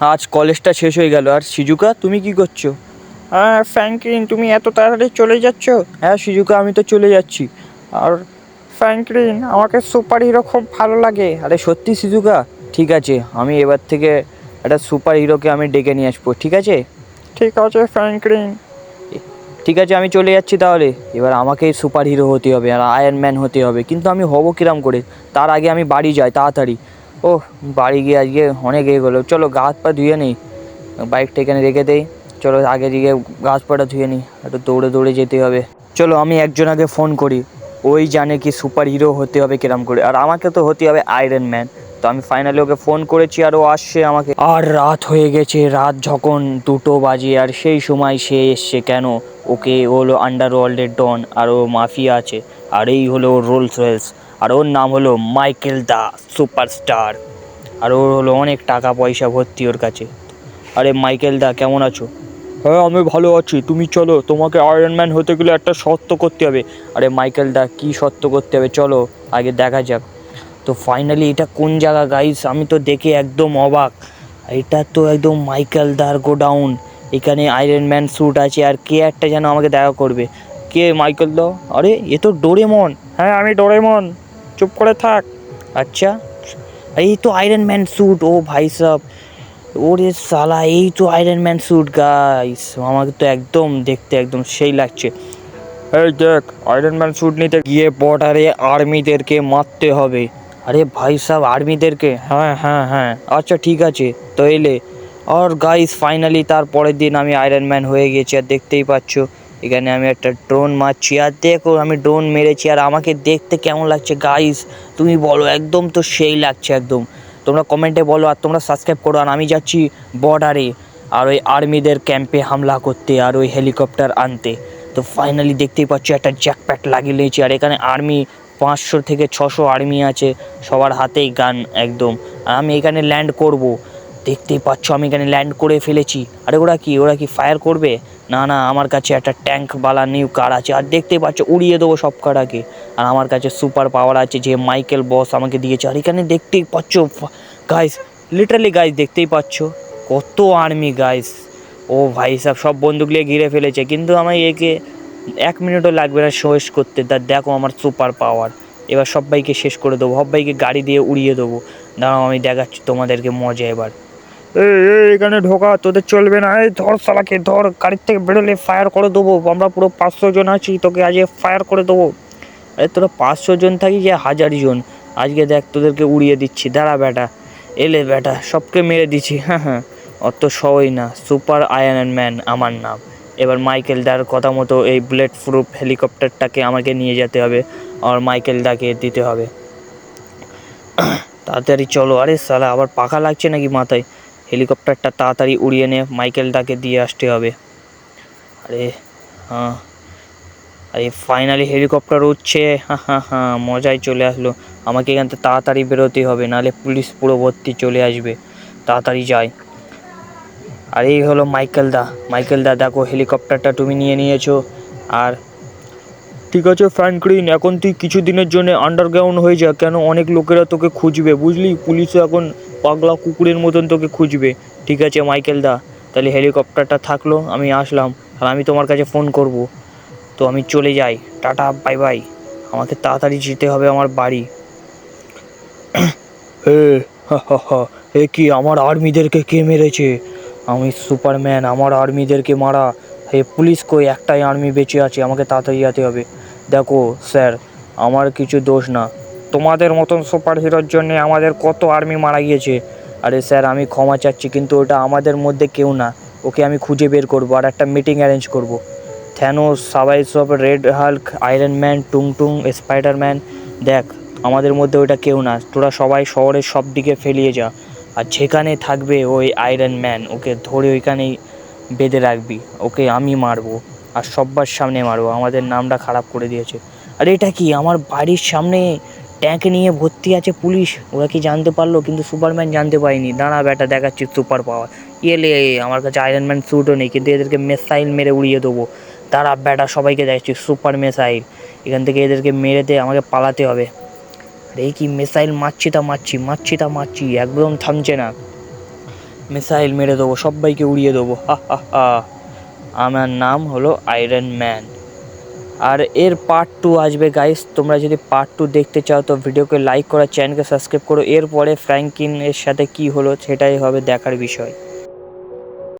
আজ কলেজটা শেষ হয়ে গেল। আর সিজুকা তুমি কি করছ? হ্যাঁ ফ্র্যাঙ্কলিন তুমি এত তাড়াতাড়ি চলে যাচ্ছ? হ্যাঁ সিজুকা আমি তো চলে যাচ্ছি। আর ফ্র্যাঙ্কলিন আমাকে সুপার হিরো খুব ভালো লাগে। আরে সত্যি সিজুকা? ঠিক আছে আমি এবার থেকে একটা সুপার হিরোকে আমি ডেকে নিয়ে আসব ঠিক আছে? ঠিক আছে ফ্র্যাঙ্কলিন। ঠিক আছে আমি চলে যাচ্ছি তাহলে। এবার আমাকেই সুপার হিরো হতে হবে আর আয়রন ম্যান হতে হবে। কিন্তু আমি হব কিরাম করে? তার আগে আমি বাড়ি যাই তাড়াতাড়ি। ও বাড়ি গিয়ে আজকে অনেক এগোলো চলো গা হাত পা ধুয়ে নিই। বাইকটা এখানে রেখে দেই। চলো, আগে দিকে গাছ পাটা ধুয়ে নিই। একটু দৌড়ে দৌড়ে যেতে হবে। চলো, আমি একজন আগে ফোন করি। ওই জানে কি সুপার হিরো হতে হবে কিরম করে। আর আমাকে তো হতে হবে আয়রন ম্যান তো আমি ফাইনালি ওকে ফোন করেছি আর ও আসছে আমাকে। আর রাত হয়ে গেছে। রাত যখন দুটো বাজে আর সেই সময় সে এসছে কেন? ওকে ও হলো আন্ডারওয়ার্ল্ডের ডন আর ও মাফিয়া আছে। আর এই হলো রোলস রয়েলস আর ওর নাম হলো মাইকেল দা সুপারস্টার। আর ওর হলো অনেক টাকা পয়সা ভর্তি ওর কাছে। আরে মাইকেল দা কেমন আছো? হ্যাঁ আমি ভালো আছি। তুমি চলো তোমাকে আয়রন ম্যান হতে গেলে একটা সত্য করতে হবে। আরে মাইকেল দা কী সত্য করতে হবে? চলো আগে দেখা যাক। তো ফাইনালি এটা কোন জায়গা গাইস আমি তো দেখে একদম অবাক। এটা তো একদম মাইকেল দার গোডাউন। এখানে আয়রন ম্যান স্যুট আছে আর কে একটা যেন আমাকে দেখা করবে? কে মাইকেল দা? আরে এ তো ডোরেমন হ্যাঁ আমি ডোরেমন চুপ করে থাক। আচ্ছা। এই তো আয়রন ম্যান স্যুট ও ভাই সাহ ওরে সালা, এই তো আয়রন ম্যান স্যুট গাইস আমাকে তো একদম দেখতে একদম সেই লাগছে। এই দেখ আয়রন ম্যান স্যুট নিতে গিয়ে বর্ডারে আর্মিদেরকে মারতে হবে। আরে ভাই সাহ আর্মিদেরকে হ্যাঁ হ্যাঁ হ্যাঁ। আচ্ছা ঠিক আছে। তো এলে আর গাইস ফাইনালি তার পরের দিন আমি আয়রন ম্যান হয়ে গেছি, আর দেখতেই পাচ্ছ। এখানে আমি একটা ড্রোন মারছি, আর দেখো আমি ড্রোন মেরেছি, আর আমাকে দেখতে কেমন লাগছে? গাইস তুমি বলো, একদম তো সেই লাগছে একদম। তোমরা কমেন্টে বলো, আর তোমরা সাবস্ক্রাইব করো, আর আমি যাচ্ছি বর্ডারে আর ওই আর্মিদের ক্যাম্পে হামলা করতে, আর ওই হেলিকপ্টার আনতে। তো ফাইনালি দেখতেই পাচ্ছি, একটা জ্যাকপ্যাক লাগিয়ে নিয়েছি, আর এখানে আর্মি পাঁচশো থেকে ছশো আর্মি আছে, সবার হাতেই গান একদম। আর আমি এখানে ল্যান্ড করব। দেখতেই পাচ্ছ, আমি এখানে ল্যান্ড করে ফেলেছি। আরে ওরা কি ওরা কি ফায়ার করবে? না না, আমার কাছে একটা ট্যাঙ্ক বালা নিউ কার আছে। আর দেখতেই পাচ্ছ, উড়িয়ে দেবো সব কারাকে আর আমার কাছে সুপার পাওয়ার আছে, যে মাইকেল বস আমাকে দিয়েছে। আর এখানে দেখতেই পাচ্ছ গাইস লিটারালি গাইস দেখতেই পাচ্ছ, কত আর্মি গাইস ও ভাই সাহেব সব বন্দুক নিয়ে ঘিরে ফেলেছে। কিন্তু আমি একে এক মিনিটও লাগবে না শেষ করতে। তা দেখো আমার সুপার পাওয়ার এবার সবাইকে শেষ করে দেবো। সবাইকে গাড়ি দিয়ে উড়িয়ে দেবো। দাঁড়াও, আমি দেখাচ্ছি তোমাদেরকে মজা এবার। এখানে ঢোকা, তোদের চলবে না। এই, ধর সালাকে ধর, গাড়ির থেকে বেরোলে ফায়ার করে দেবো। আমরা পুরো পাঁচশো জন আছি, তোকে আজকে ফায়ার করে দেবো। আরে, তোরা পাঁচশো জন থাকি যে হাজার জন? আজকে দেখ, তোদেরকে উড়িয়ে দিচ্ছি। দাঁড়া বেটা, এলে বেটা, সবকে মেরে দিচ্ছি। হ্যাঁ হ্যাঁ। অত সহই না সুপার আয়রন ম্যান আমার নাম। এবার মাইকেল দার কথা মতো এই বুলেট প্রুফ হেলিকপ্টারটাকে আমাকে নিয়ে যেতে হবে, আর মাইকেল দাকে দিতে হবে। তাড়াতাড়ি চলো। আরে সালা আবার পাখা লাগছে নাকি মাথায়? হেলিকপ্টারটা তাড়াতাড়ি উড়িয়ে নে, মাইকেলটাকে দিয়ে আসতে হবে। আরে হ্যাঁ। আরে ফাইনালি হেলিকপ্টার উঠছে হ্যাঁ হ্যাঁ হ্যাঁ মজাই চলে আসলো। আমাকে এখান থেকে তাড়াতাড়ি বেরোতে হবে, নাহলে পুলিশ পুরো ভর্তি চলে আসবে। তাড়াতাড়ি যাই। আর, এই হলো মাইকেল দা মাইকেল দা দেখো, হেলিকপ্টারটা তুমি নিয়ে নিয়েছো। আর ঠিক আছে, ফ্র্যাঙ্কলিন, এখন তুই কিছু দিনের জন্য আন্ডারগ্রাউন্ড হয়ে যা, কেন অনেক লোকেরা তোকে খুঁজবে, বুঝলি? পুলিশও এখন পাগলা কুকুরের মতন তোকে খুঁজবে। ঠিক আছে, মাইকেল দা, তাহলে হেলিকপ্টারটা থাকল, আমি আসলাম। আর আমি তোমার কাছে ফোন করব। তো আমি চলে যাই। Tata, bye bye. আমাকে তাড়াতাড়ি যেতে হবে আমার বাড়ি। হে, হা কি আমার আর্মিদেরকে কে মেরেছে? আমি সুপারম্যান, আমার আর্মিদেরকে মারা। হে পুলিশ কই? একটাই আর্মি বেঁচে আছে, আমাকে তাড়াতাড়ি যেতে হবে। দেখো, স্যার, আমার কিছু দোষ না। তোমাদের মতন সুপার হিরোর জন্য আমাদের কত আর্মি মারা গিয়েছে। আরে স্যার আমি ক্ষমা চাচ্ছি, কিন্তু ওটা আমাদের মধ্যে কেউ না। ওকে আমি খুঁজে বের করব আর একটা মিটিং অ্যারেঞ্জ করব। থ্যানোস সাবাই সব রেড হাল্ক আয়রন ম্যান টুংটুং স্পাইডারম্যান দেখ, আমাদের মধ্যে ওটা কেউ না। তোরা সবাই শহরের সব দিকে ফেলিয়ে যা। আর যেখানে থাকবে ওই আয়রন ম্যান ওকে ধরে ওইখানেই বেঁধে রাখবি। ওকে আমি মারবো আর সব্বার সামনে মারবো। আমাদের নামটা খারাপ করে দিয়েছে। আর এটা কি? আমার বাড়ির সামনে ট্যাঙ্ক নিয়ে ভর্তি আছে পুলিশ। ওরা কি জানতে পারল? কিন্তু সুপারম্যান জানতে পারিনি। দাঁড়া ব্যাটা দেখাচ্ছি সুপার পাওয়ার। এলে আমার কাছে আয়রন ম্যান স্যুটও নেই, কিন্তু এদেরকে মেসাইল মেরে উড়িয়ে দেবো। তারা ব্যাটা সবাইকে দেখাচ্ছি সুপার মেসাইল এখান থেকে এদেরকে মেরে দিয়ে আমাকে পালাতে হবে। আর, এই কি মেসাইল মারছি তা মারছি মারছি তা মারছি, একদম থামছে না। মিসাইল মেরে দেবো, সবাইকে উড়িয়ে দেবো। হা হা হা। আমার নাম হলো আয়রন ম্যান আর এর পার্ট টু আসবে গাইস তোমরা যদি পার্ট টু দেখতে চাও, তো ভিডিওকে লাইক করো চ্যানেলকে সাবস্ক্রাইব করো। এরপরে ফ্র্যাঙ্কিনের সাথে কি হলো, সেটাই হবে দেখার বিষয়।